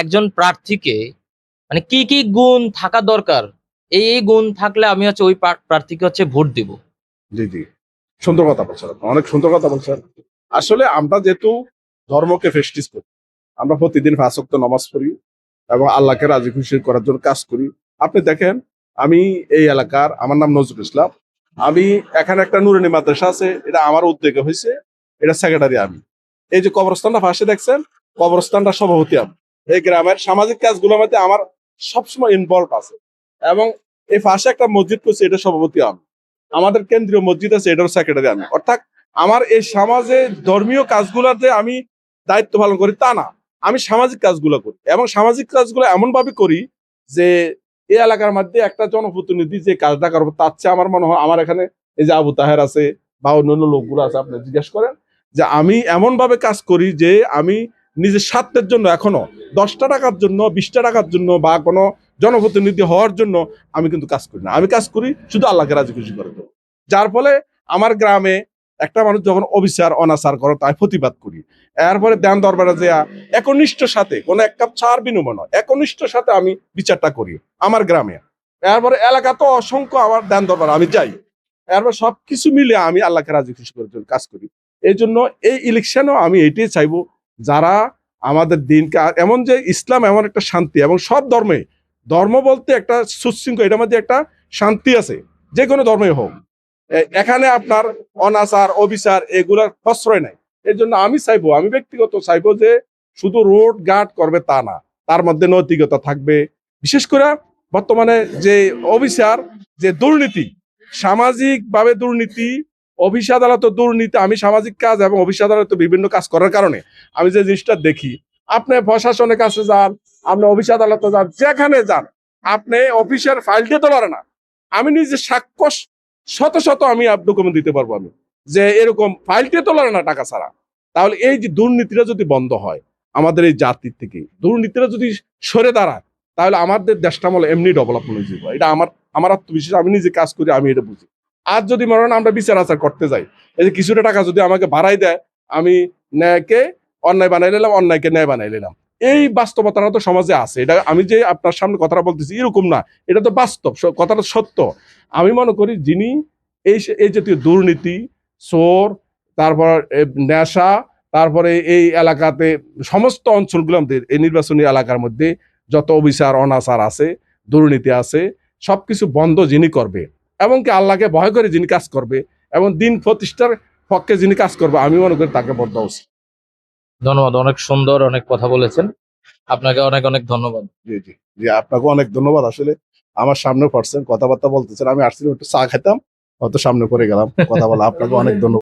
একজন প্রার্থীকে মানে কি কি গুণ থাকা দরকার? এই এই গুণ থাকলে আমি হচ্ছে ওই প্রার্থীকে হচ্ছে ভোট দিব। জি জি। সুন্দর কথা বলছেন অনেক সুন্দর কথা বলছেন। আসলে আমরা যেহেতু ধর্মকে ফেস্টিস করি, আমরা প্রতিদিন ফাঁসক্ত নামাজ পড়ি এবং আল্লাহকে রাজি খুশি করার জন্য কাজ করি। আপনি দেখেন, আমি এই এলাকার, আমার নাম নজরুল ইসলাম। আমি এখানে একটা নুরানি মাদ্রাসা আছে, এটা আমার উদ্যোগে হয়েছে, এটা সেক্রেটারি আমি। এই যে কবরস্থানটা পাশে দেখছেন, কবরস্থানটা সভাপতি আমি। এই গ্রামের সামাজিক কাজগুলোর মধ্যে আমার সবসময় ইনভলভ আছে। এবং এই পাশে একটা মসজিদ করছে, এটা সভাপতি আমি। আমাদের কেন্দ্রীয় মসজিদ আছে এটার সেক্রেটারি আমি। অর্থাৎ আমার এই সমাজে ধর্মীয় কাজগুলোতে আমি দায়িত্ব পালন করি, তা না। আমি সামাজিক কাজগুলো করি এবং সামাজিক কাজগুলো এমন ভাবে করি যে এই এলাকার মধ্যে একটা জনপ্রতিনিধি যে কাজটা করব, তার চেয়ে আমার মনে হয় আমার এখানে এই যে আবু তাহের আছে বা অন্যান্য লোকগুলো আছে, আপনি জিজ্ঞেস করেন যে আমি এমন ভাবে কাজ করি যে আমি নিজের স্বার্থের জন্য এখনও দশটা টাকার জন্য, বিশটা টাকার জন্য বা কোনো জনপ্রতিনিধি হওয়ার জন্য আমি কিন্তু কাজ করি না। আমি কাজ করি শুধু আল্লাহকে রাজি খুশি করে দেবো যার ফলে আমার গ্রামে একটা মানুষ যখন অবিচার, অনাচার করে, তাই প্রতিবাদ করি। এরপরে দেন দরবারে যে একনিষ্ঠ সাথে, কোনো এক কাপ চার বিনিময় নয় একনিষ্ঠর সাথে আমি বিচারটা করি আমার গ্রামে। এরপরে এলাকা তো অসংখ্য আমার দেন দরবার, আমি যাই। এরপর সবকিছু মিলে আমি আল্লাহকে রাজি খুশি করার জন্য কাজ করি। এই জন্য এই ইলেকশনও আমি এটাই চাইব, যারা আমাদের দিনকে এমন যে ইসলাম এমন একটা শান্তি এবং সব ধর্মে, ধর্ম বলতে একটা সুশৃঙ্খল, এটার মধ্যে একটা শান্তি আছে, যে কোনো ধর্মই হোক। এখানে আপনার অনাচার, অবিচার এগুলার প্রশ্রয় নাই। এর জন্য আমি চাইব, আমি ব্যক্তিগত চাইব যে শুধু রোড গার্ড করবে তা না, তার মধ্যে নৈতিকতা থাকবে। বিশেষ করে বর্তমানে যে অবিচার, যে দুর্নীতি, সামাজিকভাবে দুর্নীতি অফিস আদালত দুর্নীতি, আমি সামাজিক কাজ এবং অফিস আদালত বিভিন্ন কাজ করার কারণে আমি যে জিনিসটা দেখি, আপনি প্রশাসনের কাছে যান, আপনি অফিস আদালতে যান, যেখানে যান, আপনি অফিসের ফাইল দিতে পারে না। আমি নিজে সাক্ষ্য শত শত আমি ডকুমেন্ট দিতে পারব আমি, যে এরকম ফাইলটি তোলার না টাকা ছাড়া। তাহলে এই যে দুর্নীতিটা যদি বন্ধ হয়, আমাদের এই জাতির থেকে, দুর্নীতিটা যদি সরে দাঁড়ায়, তাহলে আমাদের দেশটা মনে এমনি ডেভেলপমেন্ট হয়ে যাবে। এটা আমার আমার আত্মবিশ্বাস, আমি নিজে কাজ করি, আমি এটা বুঝি। আর যদি মনে হয় আমরা বিচার আচার করতে যাই, এই যে কিছুটা টাকা যদি আমাকে বাড়াই দেয়, আমি ন্যায়কে অন্যায় বানাই নিলাম, অন্যায়কে ন্যায় বানাই নিলাম। এই বাস্তবতাটা তো সমাজে আছে। এটা আমি যে আপনার সামনে কথাটা বলতেছি, এরকম না। এটা তো বাস্তব কথাটা সত্য। আমি মনে করি যিনি এই এই জাতীয় দুর্নীতি, চোর, তারপর নেশা, তারপরে এই এলাকাতে সমস্ত অঞ্চলগুলোর মধ্যে এই নির্বাচনী এলাকার মধ্যে যত অবিচার, অনাচার আছে, দুর্নীতি আছে, সবকিছু বন্ধ যিনি করবে এবং কি আল্লাহকে ভয় করে যিনি কাজ করবে এবং দিন প্রতিষ্ঠার পক্ষে যিনি কাজ করবে আমি মনে করি তাকে বদলা উচিত। ধন্যবাদ অনেক সুন্দর অনেক কথা বলেছেন। আপনাকে অনেক অনেক ধন্যবাদ। জি জি জি আপনাকে অনেক ধন্যবাদ। আসলে আমার সামনে পড়ছেন কথাবার্তা বলতেছেন আমি আসছিলাম একটু চা খেতাম হয়তো সামনে পড়ে গেলাম কথা বলা আপনাকে অনেক ধন্যবাদ।